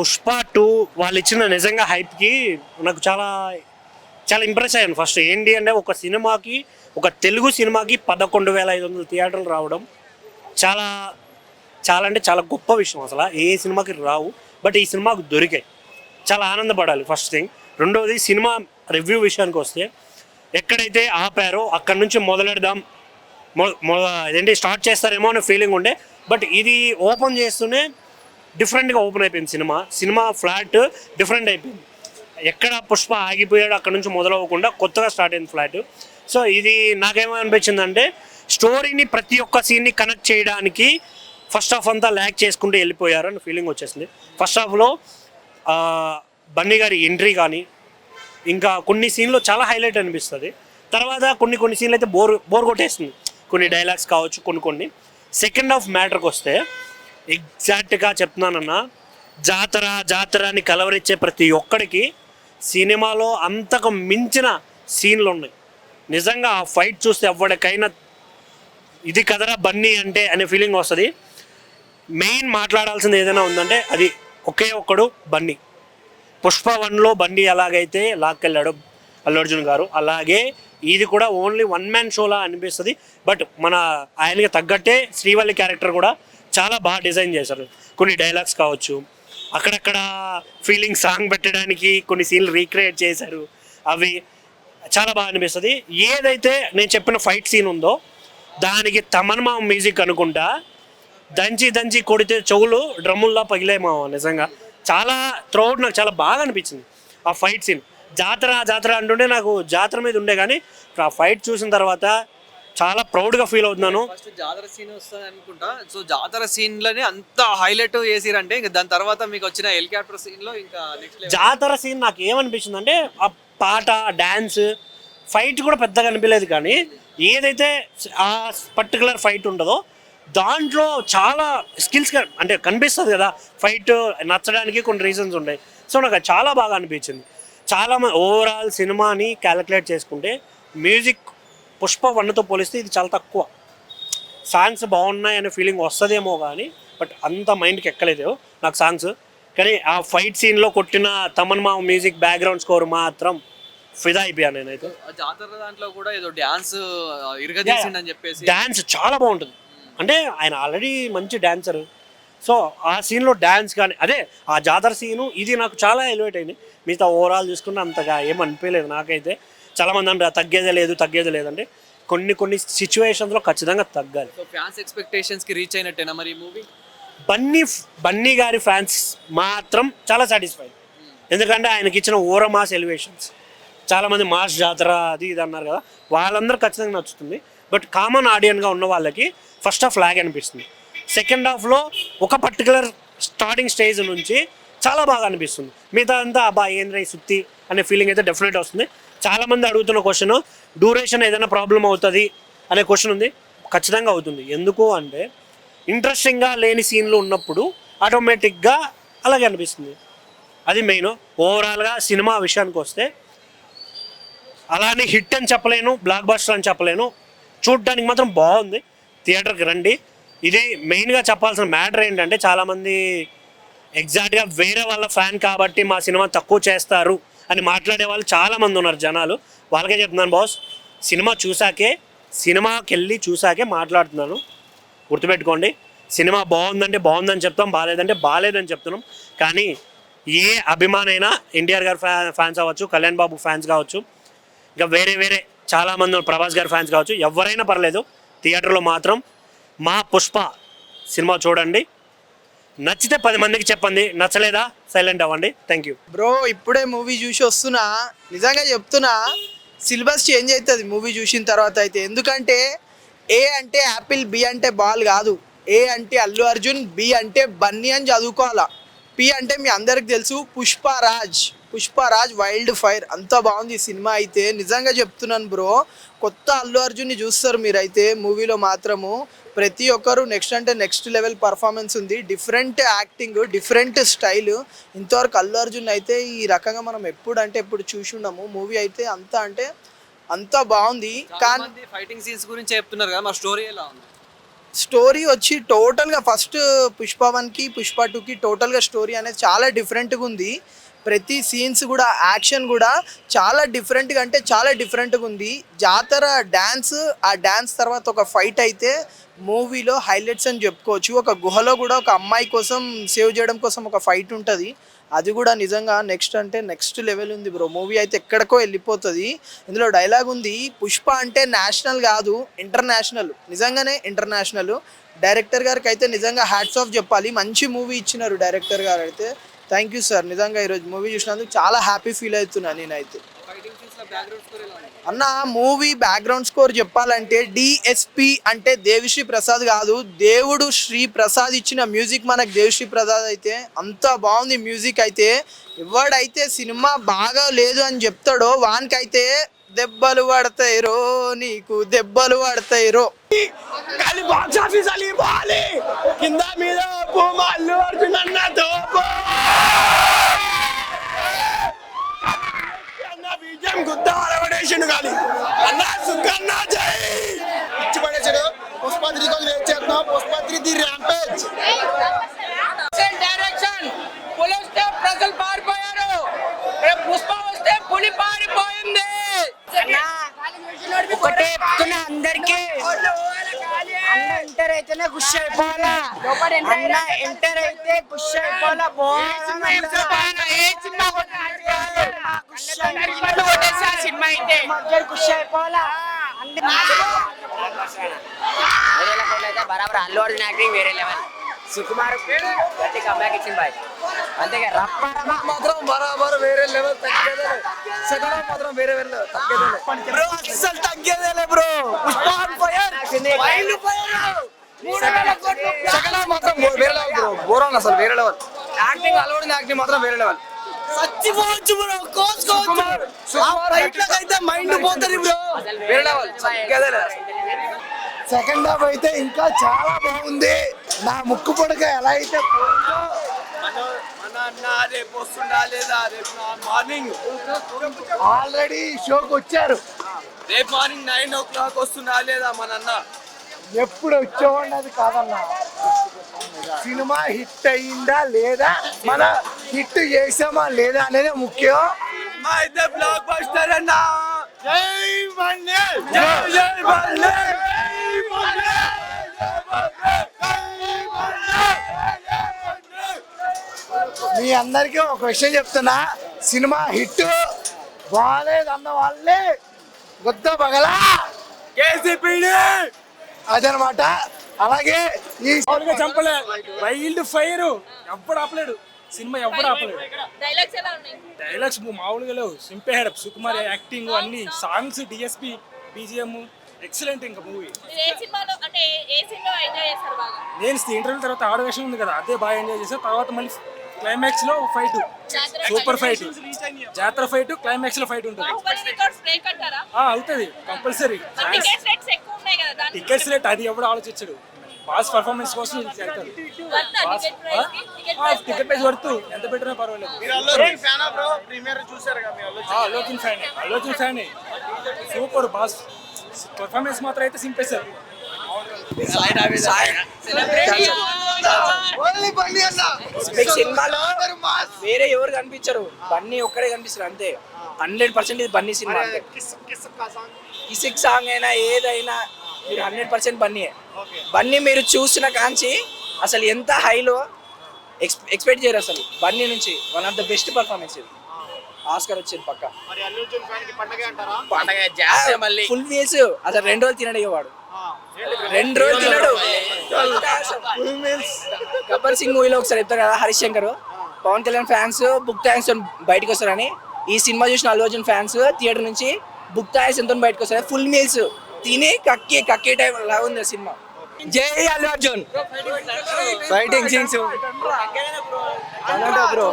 Pushpa two వాళ్ళు ఇచ్చిన నిజంగా హైప్కి నాకు చాలా చాలా ఇంప్రెస్ అయ్యాను ఫస్ట్ ఏంటి అంటే ఒక సినిమాకి ఒక తెలుగు సినిమాకి పదకొండు వేల ఐదు వందల థియేటర్లు రావడం చాలా చాలా అంటే చాలా గొప్ప విషయం అసలు. ఏ సినిమాకి రావు బట్ ఈ సినిమాకు దొరికాయి. చాలా ఆనందపడాలి ఫస్ట్ థింగ్ రెండవది సినిమా రివ్యూ విషయానికి వస్తే ఎక్కడైతే ఆపారో అక్కడి నుంచి మొదలెడదాం. మొ- మొ- స్టార్ట్ చేస్తారేమో అనే ఫీలింగ్ ఉండే. బట్ ఇది ఓపెన్ చేస్తూనే డిఫరెంట్గా ఓపెన్ అయిపోయింది సినిమా. సినిమా ఫ్లాట్ డిఫరెంట్ అయిపోయింది. ఎక్కడ పుష్ప ఆగిపోయాడు అక్కడ నుంచి మొదలవ్వకుండా కొత్తగా స్టార్ట్ అయింది ఫ్లాట్. సో ఇది నాకేమనిపించిందంటే స్టోరీని ప్రతి ఒక్క సీన్ని కనెక్ట్ చేయడానికి ఫస్ట్ హాఫ్ అంతా ల్యాక్ చేసుకుంటూ వెళ్ళిపోయారు అని ఫీలింగ్ వచ్చేసింది. ఫస్ట్ హాఫ్లో బన్నీ గారి ఎంట్రీ కానీ ఇంకా కొన్ని సీన్లు చాలా హైలైట్ అనిపిస్తుంది. తర్వాత కొన్ని కొన్ని సీన్లు అయితే బోర్ బోర్ కొట్టేస్తుంది కొన్ని డైలాగ్స్ కావచ్చు కొన్ని కొన్ని. సెకండ్ హాఫ్ మ్యాటర్కి వస్తే ఎగ్జాక్ట్గా చెప్తున్నానన్నా. జాతర జాతర అని కలవరిచ్చే ప్రతి ఒక్కడికి సినిమాలో అంతకు మించిన సీన్లు ఉన్నాయి నిజంగా ఆ ఫైట్ చూస్తే ఎవరికైనా ఇది కదరా బన్నీ అంటే అనే ఫీలింగ్ వస్తుంది. మెయిన్ మాట్లాడాల్సింది ఏదైనా ఉందంటే అది ఒకే ఒక్కడు బన్నీ. పుష్ప వన్లో బండి ఎలాగైతే లాక్కెళ్ళాడు అల్లు అర్జున్ గారు అలాగే ఇది కూడా ఓన్లీ వన్ మ్యాన్ షోలా అనిపిస్తుంది. బట్ మన ఆయనకి తగ్గట్టే శ్రీవల్లి క్యారెక్టర్ కూడా చాలా బాగా డిజైన్ చేశారు. కొన్ని డైలాగ్స్ కావచ్చు అక్కడక్కడ ఫీలింగ్ సాంగ్ పెట్టడానికి కొన్ని సీన్లు రీక్రియేట్ చేశారు. అవి చాలా బాగా అనిపిస్తుంది. ఏదైతే నేను చెప్పిన ఫైట్ సీన్ ఉందో దానికి తమన్మా మ్యూజిక్ అనుకుంటా దంచి దంచి కొడితే చెవులు డ్రమ్ముల్లా పగిలేమో నిజంగా. చాలా త్రోడ్ నాకు చాలా బాగా అనిపించింది ఆ ఫైట్ సీన్ జాతర జాతర అంటుంటే నాకు జాతర మీద ఉండే కానీ ఆ ఫైట్ చూసిన తర్వాత చాలా ప్రౌడ్గా ఫీల్ అవుతున్నాను. ఫస్ట్ జాతర సీన్ వస్తుంది అనుకుంటా. సో జాతర సీన్లోనే అంత హైలైట్ చేసిరంటే ఇంకా దాని తర్వాత మీకు వచ్చిన హెలికాప్టర్ సీన్లో ఇంకా నెక్స్ట్ జాతర సీన్ నాకు ఏమనిపించింది అంటే ఆ పాట డ్యాన్స్ ఫైట్ కూడా పెద్దగా అనిపించలేదు కానీ ఏదైతే ఆ పర్టికులర్ ఫైట్ ఉంటుందో దాంట్లో చాలా స్కిల్స్ అంటే కనిపిస్తుంది కదా ఫైట్ నచ్చడానికి కొన్ని రీజన్స్ ఉన్నాయి సో నాకు అది చాలా బాగా అనిపించింది. చాలా ఓవరాల్ సినిమాని క్యాలిక్యులేట్ చేసుకుంటే మ్యూజిక్ పుష్ప వన్తో పోలిస్తే ఇది చాలా తక్కువ. సాంగ్స్ బాగున్నాయి అనే ఫీలింగ్ వస్తుందేమో కానీ బట్ అంత మైండ్కి ఎక్కలేదు నాకు సాంగ్స్. కానీ ఆ ఫైట్ సీన్లో కొట్టిన తమన్ మా మ్యూజిక్ బ్యాక్గ్రౌండ్ స్కోర్ మాత్రం ఫిదా అయిపోయాను నేనైతే. జాతర దాంట్లో కూడా ఏదో డ్యాన్స్ ఇరగదీసిండని చెప్పేసి. డ్యాన్స్ చాలా బాగుంటుంది. అంటే ఆయన ఆల్రెడీ మంచి డాన్సర్ సో ఆ సీన్లో డ్యాన్స్ కానీ అదే ఆ జాతర సీను ఇది నాకు చాలా ఎలివేట్ అయింది. మిగతా ఓవరాల్ చూసుకుంటే అంతగా ఏం అనిపించలేదు నాకైతే. చాలామంది అంటే తగ్గేదే లేదు తగ్గేదే లేదంటే కొన్ని కొన్ని సిచ్యువేషన్స్లో ఖచ్చితంగా తగ్గాలి. సో ఫ్యాన్స్ ఎక్స్పెక్టేషన్స్కి రీచ్ అయినట్టేనా మరి ఈ మూవీ బన్నీ బన్నీ గారి ఫ్యాన్స్ మాత్రం చాలా సాటిస్ఫైడ్ ఎందుకంటే ఆయనకి ఇచ్చిన ఓర మాస్ ఎలివేషన్స్ చాలామంది మాస్ జాతర అది ఇది అన్నారు కదా. వాళ్ళందరూ ఖచ్చితంగా నచ్చుతుంది. బట్ కామన్ ఆడియన్గా ఉన్న వాళ్ళకి ఫస్ట్ హాఫ్ లాగ్ అనిపిస్తుంది. సెకండ్ హాఫ్లో ఒక పర్టికులర్ స్టార్టింగ్ స్టేజ్ నుంచి చాలా బాగా అనిపిస్తుంది. మిగతా అంతా అబ్బా ఏంద్ర సుత్తి? అనే ఫీలింగ్ అయితే డెఫినెట్ వస్తుంది. చాలామంది అడుగుతున్న క్వశ్చన్ డ్యూరేషన్ ఏదైనా ప్రాబ్లం అవుతుంది? అనే క్వశ్చన్ ఉంది. ఖచ్చితంగా అవుతుంది. ఎందుకు అంటే ఇంట్రెస్టింగ్గా లేని సీన్లు ఉన్నప్పుడు ఆటోమేటిక్గా అలాగే అనిపిస్తుంది. అది మెయిన్ ఓవరాల్గా సినిమా విషయానికి వస్తే అలానే హిట్ అని చెప్పలేను బ్లాక్ బస్టర్ అని చెప్పలేను. చూడడానికి మాత్రం బాగుంది. థియేటర్కి రండి. ఇది మెయిన్గా చెప్పాల్సిన మ్యాటర్ ఏంటంటే చాలామంది ఎగ్జాక్ట్గా వేరే వాళ్ళ ఫ్యాన్ కాబట్టి మా సినిమా తక్కువ చేస్తారు. అని మాట్లాడే వాళ్ళు చాలామంది ఉన్నారు జనాలు. వాళ్ళకే చెప్తున్నాను బాస్? సినిమా చూసాకే సినిమాకి వెళ్ళి చూసాకే మాట్లాడుతున్నాను. గుర్తుపెట్టుకోండి సినిమా బాగుందంటే బాగుందని చెప్తాం బాగాలేదంటే బాగాలేదని చెప్తున్నాం. కానీ ఏ అభిమానైనా ఎన్టీఆర్ గారు ఫ్యా ఫ్యాన్స్ అవ్వచ్చు కళ్యాణ్ బాబు ఫ్యాన్స్ కావచ్చు ఇంకా వేరే వేరే చాలామంది ప్రభాస్ గారు ఫ్యాన్స్ కావచ్చు ఎవరైనా పర్లేదు థియేటర్లో మాత్రం మా పుష్ప సినిమా చూడండి. నచ్చితే పది మందికి చెప్పండి. నచ్చలేదా? సైలెంట్ అవ్వండి. థ్యాంక్ యూ బ్రో ఇప్పుడే మూవీ చూసి వస్తున్నా. నిజంగా చెప్తున్నా సిలబస్ చేంజ్ అవుతుంది మూవీ చూసిన తర్వాత అయితే. ఎందుకంటే ఏ అంటే యాపిల్ బి అంటే బాల్ కాదు. ఏ అంటే అల్లు అర్జున్ బి అంటే బన్నీ అని చదువుకోవాలా. పి అంటే మీ అందరికి తెలుసు పుష్పరాజ్ పుష్పరాజ్ వైల్డ్ ఫైర్. అంత బాగుంది ఈ సినిమా అయితే. నిజంగా చెప్తున్నాను బ్రో కొత్త అల్లు అర్జున్ని చూస్తారు మీరైతే మూవీలో మాత్రము. ప్రతి ఒక్కరు నెక్స్ట్ అంటే నెక్స్ట్ లెవెల్ పర్ఫార్మెన్స్ ఉంది. Different acting different style. ఇంతవరకు అల్లు అర్జున్ అయితే ఈ రకంగా మనం ఎప్పుడు అంటే ఎప్పుడు చూసి ఉన్నాము మూవీ అయితే అంత అంటే అంత బాగుంది. కానీ ఫైటింగ్ సీన్స్ గురించి చెప్తున్నారు కదా మా స్టోరీ ఎలా ఉంది? స్టోరీ వచ్చి టోటల్గా ఫస్ట్ పుష్ప వన్కి పుష్ప టూకి టోటల్గా స్టోరీ అనేది చాలా డిఫరెంట్గా ఉంది. ప్రతి సీన్స్ కూడా యాక్షన్ కూడా చాలా డిఫరెంట్గా అంటే చాలా డిఫరెంట్గా ఉంది. జాతర డ్యాన్స్ ఆ డ్యాన్స్ తర్వాత ఒక ఫైట్ అయితే మూవీలో హైలైట్స్ అని చెప్పుకోవచ్చు. ఒక గుహలో కూడా ఒక అమ్మాయి కోసం సేవ్ చేయడం కోసం ఒక ఫైట్ ఉంటుంది. అది కూడా నిజంగా నెక్స్ట్ అంటే నెక్స్ట్ లెవెల్ ఉంది బ్రో మూవీ అయితే ఎక్కడికో వెళ్ళిపోతుంది. ఇందులో డైలాగ్ ఉంది. పుష్ప అంటే నేషనల్ కాదు ఇంటర్నేషనల్ నిజంగానే ఇంటర్నేషనల్ డైరెక్టర్ గారికి అయితే నిజంగా హ్యాట్స్ ఆఫ్ చెప్పాలి. మంచి మూవీ ఇచ్చినారు డైరెక్టర్ గారు అయితే. థ్యాంక్ యూ సార్ నిజంగా ఈరోజు మూవీ చూసినందుకు చాలా హ్యాపీ ఫీల్ అవుతున్నా నేనైతే. అన్న మూవీ బ్యాక్గ్రౌండ్ స్కోర్ చెప్పాలంటే డిఎస్పి అంటే దేవిశ్రీ ప్రసాద్ కాదు దేవుడు శ్రీ ప్రసాద్ ఇచ్చిన మ్యూజిక్ మనకు దేవిశ్రీ ప్రసాద్ అయితే అంత బాగుంది మ్యూజిక్ అయితే. ఎవడైతే సినిమా బాగా లేదు అని చెప్తాడో వానికైతే దెబ్బలు పడతాయి రో నీకు దెబ్బలు పడతాయి రో కానీ బాక్స్ ఆఫీస్ అలి పోవాలి కింద మీద ఒప్పు మల్లు అర్జున్ అన్న తోపు. అన్న బీజం గుద్ద అలవడేసిండు కానీ అన్న సుఖన్న జై. ఇచ్చి పడేసాడు. పుష్పత్రి కోసం వెయిట్ చేస్తున్నాం పుష్పత్రి ది ర్యాంపేజ్ డైరెక్షన్ పులి వస్తే ప్రజలు పారిపోయారు రేపు పుష్ప వస్తే పులి పారిపోయింది ఒకటే చెప్తున్నా అందరికి అన్న ఎంటర్ అయితేనే ఖుషి అయిపోవాలా? అన్న ఎంటర్ అయితే ఖుషి అయిపోవాలా? సినిమా అయితే ఖుషి అయిపోవాలా. వేరే లెవెల్ అయితే. బరాబర్ అల్లు అర్జున్ యాక్టింగ్ వేరే లెవెల్. సుకుమార్ గట్టి కంబ్యాక్ ఇచ్చింది బాయ్. అంతేగా రప్ప మాత్రం బరాబర్ వేరే లెవెల్ తగ్గేదే సెకండ్ హాఫ్ మాత్రం వేరే వేరే తగ్గేదే బ్రో అస్సలు తగ్గేదేలే బ్రో. ఫైర్. ఫైర్ సెకండ్ మాత్రం వేరే లెవెల్ బ్రో. బోరాన్ అసలు వేరే లెవెల్ యాక్టింగ్ అలవాడిన యాక్టింగ్ మాత్రం వేరే లెవెల్ చచ్చిపోవచ్చు బ్రో కోసుకోవచ్చు. ఆ ఫైట్ అయితే మైండ్ పోతుంది బ్రో. వేరే లెవెల్ తగ్గేదేలే సెకండ్ హాఫ్ అయితే ఇంకా చాలా బాగుంది. నా ముక్కు పొడక ఎలా అయితే అన్న రేపు వస్తుందా లేదా? రేపు మార్నింగ్. ఆల్రెడీ షోకి వచ్చారు. రేపు మార్నింగ్ నైన్ ఓ క్లాక్ వస్తుందా లేదా మన అన్న? ఎప్పుడు వచ్చేవాడినది కాదన్నా. సినిమా హిట్ అయిందా లేదా? మన హిట్ చేసామా లేదా అనేది ముఖ్యం. మా అయితే బ్లాక్ బస్టర్ అన్న. జై మన్నే జై జై మన్నే మీ అందరికీ ఒక విషయం చెప్తున్నా. సినిమా హిట్. బాగాలేదు అన్న వాళ్ళే గుద్ద పగలా కేసీపీడి అదనమాట. అలాగే ఈ చంపలే. Wild fire. ఎవ్వడు ఆపలేడు. సినిమా ఎవ్వడు ఆపలేడు. డైలాగ్స్ ఎలా ఉన్నాయి? డైలాగ్స్ మామూలుగా లేవు. సింపేహాడు సుకుమార్ యాక్టింగ్ అన్ని సాంగ్స్ డిఎస్పి బీజిఎం ఎక్సలెంట్ ఇంకా మూవీ మీరు ఏ సినిమాలో అంటే ఏ- ఏ సినిమా ఎంజాయ్ చేస్తారు బాగా? నేను ఇంటర్వ్యూ తర్వాత ఆడ వేషం ఉంది కదా అదే బాగా ఎంజాయ్ చేసా తర్వాత మళ్ళీ క్లైమాక్స్లో ఫైట్ సూపర్ ఫైట్ జాతర ఫైట్ క్లైమాక్స్లో ఫైట్ ఉంటుంది. బాహుబలి రికార్డ్స్ బ్రేక్ అంటారా? ఆ, అవుతుంది. కంపల్సరీ టికెట్స్ రేట్స్ ఎక్కువ ఉన్నాయి కదా దాని టికెట్స్ రేట్ అది ఎవడు ఆలోచించడు. బాస్ పర్ఫార్మెన్స్ కోసం వర్తా టికెట్ ప్రైస్ పడుతూ. ఎంత పెట్టినా పర్వాలేదు. ప్రీమియర్ చూసారు కదా మీరు ఆలోచన ఫ్యాన్. ఆలోచన ఫ్యాన్. సూపర్ బాస్ పర్ఫార్మెన్స్ మాత్రం అయితే సింపేశారు సినిమాలో వేరే ఎవరు కనిపించరు. బన్నీ ఒక్కడే కనిపిస్తారు అంతే. హండ్రెడ్ పర్సెంట్ ఇది బన్నీ సినిమా కిసిక్ సాంగ్ అయినా ఏదైనా మీరు హండ్రెడ్ పర్సెంట్ బన్నీయే బన్నీ మీరు చూసిన కాంచి అసలు ఎంత హైలో ఎక్స్పెక్ట్ చేయరు అసలు. బన్నీ నుంచి one of the best performance ఇది. ఆస్కర్ వచ్చింది పక్క. ఫుల్ మీల్స్ అసలు రెండు రోజులు తినడు వాడు రెండు రోజులు తినడు గబ్బర్ సింగ్ మూవీలో ఒకసారి చెప్తారు కదా హరీష్ శంకర్ పవన్ కళ్యాణ్ ఫ్యాన్స్ బుక్ థ్యాంక్స్ బయటకు వస్తారని. ఈ సినిమా చూసిన అల్లు అర్జున్ ఫ్యాన్స్ థియేటర్ నుంచి బుక్ థ్యాంక్స్ ఎంతో బయటకు వస్తారు. Full meals. తిని కక్కి కక్కే టైం లా ఉంది ఆ సినిమా. జై Allu Arjun. Fighting scenes bro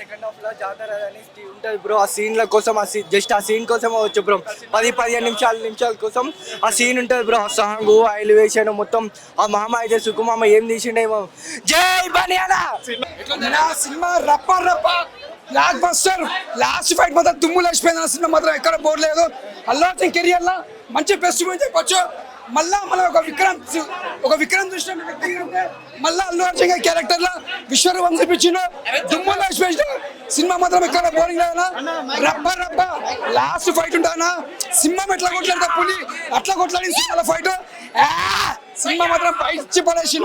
second హాఫ్లో జాతర అని ఉంటది బ్రో ఆ సీన్ల కోసం ఆ సీన్ జస్ట్ ఆ సీన్ కోసం వచ్చు బ్రో పది పదిహేను నిమిషాల నిమిషాల కోసం ఆ సీన్ ఉంటది బ్రో ఆ సాంగ్ ఆ ఎలివేషన్ మొత్తం ఆ మామ అయితే సుకుమామ ఏం తీసిండేమో జై బనియానా! నా సినిమా రప్ప రప్ప. బ్లాక్ బస్టర్ లాస్ట్ ఫైట్ మాత్రం తుమ్ము లేచిపోయింది. సినిమా మాత్రం ఎక్కడ బోర్లేదు అల్లు అర్జున్ కెరియర్ మంచి బెస్ట్ మూవీ చెప్పొచ్చు. మళ్ళా మన ఒక విక్రమ్ ఒక విక్రమ్ చూసిన వ్యక్తి అంటే మళ్ళా అల్లు అర్జున్ గారి క్యారెక్టర్లో విశ్వరూపం చూపించిండు దుమ్ములో సినిమా మాత్రం ఎక్కడ బోరింగ్ లేదా రబ్బ రబ్బ. లాస్ట్ ఫైట్ ఉంటానా సింహం ఎట్లా కొట్లాడితే పులి? అట్లా కొట్లాడింది సినిమాలో ఫైట్ సినిమా మాత్రం పైచి పడేసి